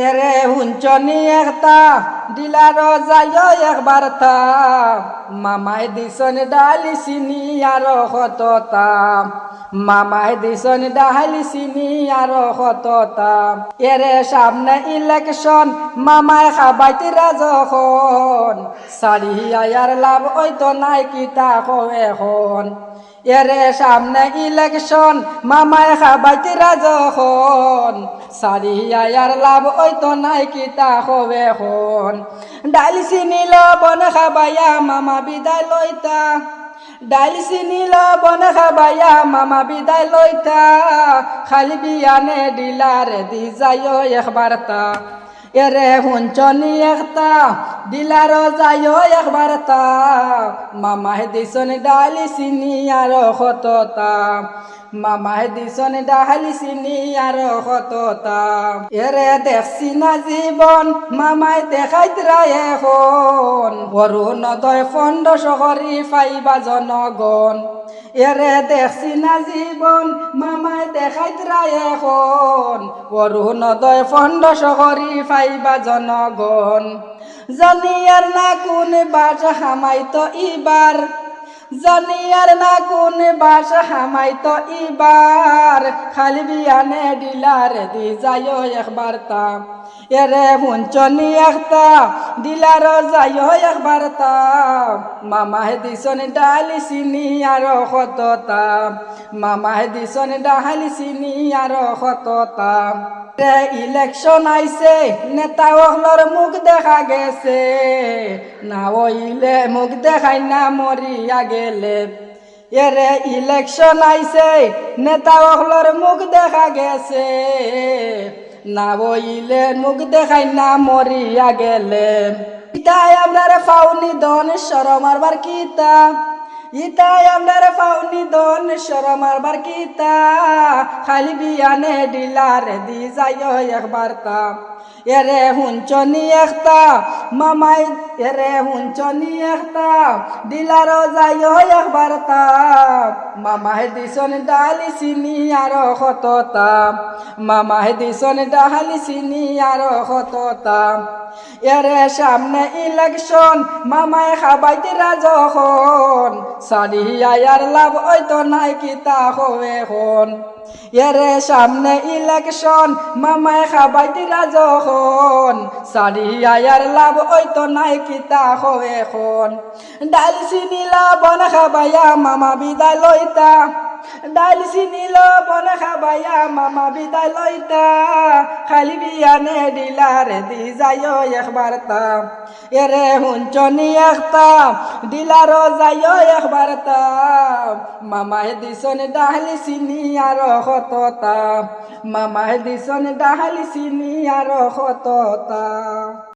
এরে হুঞ্চনি একটা দিলার যায় একবার তা। মামাই দিছন ডালি চিনি আর সততা মামাই দিছন ডালি চিনি আর সততা এরে সামনে ইলেকশন মামাই খাবাইতে রাজখন সারি আয়ার লাভ ওইতো নাই কিতা এখন। এরে সামনে ইলেকশন মামায় খাবাইতে রাজখন সারি আয়ার লাভ ওই তো নাই কিতা হবে খন ডাইল নিল বন খাবাইয়া মামা বিদায় লইতা। ডাইল নিল বন খাবাইয়া মামা বিদায় লইতা। খালি বিয়ানে ডিলারে দি যায় একবার তা এরে হুঞ্চনি একটা, দিলার যায় একবার তা। মামাহে দিছন ডালি চিনি আর সততা মামাহে দিছন ডালি চিনি আর সততা এরে দেখছি না জীবন, মামাই দেখাইত রায় এখন। নদয় ফন্দ শহরি ফাইবা জনগণ। এরে দেখছি না জীবন, মামাই দেখাইত রায় এখন। অরুণোদয় ফন্ড শহরি ফাইবা জনগণ। জানি না কোন বাস হামাইতো ইবার। জানি না কোন বাস হামাইতো ইবার। খালি বিয়ানে ডিলার দি যায় একবার তা। এরে হুঞ্চনি একটা দিলার যায় একবার তা। মামাহে দিছন ডালি চিনি আর সততা মামাহে দিছন ডালি চিনি আর সততা ইলেকশন আইছে নেতা অহলর মুখ দেখা গেছে। না ওইলে মুখ দেখাই না মরিয়া গেলে। এরে ইলেকশন আইছে নেতা অহলর মুখ দেখা গেছে। না বইলে মুখ দেখাই না মরিয়া গেলে। ইতাই আপনার ফাউনি দন সরম আরবার কিতা। ইতাই আপনার ফাউনি দন সরম আরবার কিতা খালি বিয়ানে ডিলারে দি যায় একবার তা। এরে হুঞ্চনি একটা, মামাই, এরে হুঞ্চনি একটা। দিলার যায় একবার তা। মামাহে দিছন ডালি চিনি আর সততা মামাহে দিছন ডালি চিনি আর সততা এরে সামনে ইলেকশন মামায় খাবাই রাজখন সারি আয়ার লাভ ওইতো নাই কিতা হবে হন। এরে সামনে ইলেকশন মামায় খাবাই রাজখন যখন সারিয়ার লাভ ওইতো নাই কিতা হবে হন। ডাল চিনিলা বন খাবাইয়া মামা বিদায় লইতা। ডাল চিনিল বন খাবাইয়া মামা বিদায় লইতা। খালি বিয়ানে ডিলারে দি যায় একবার তা এরে হুঞ্চনি একটা ডিলার যায় একবার তা মামায় দিছন ডালি চিনি আর সততা। মামায় দিছন ডালি চিনি আর সততা।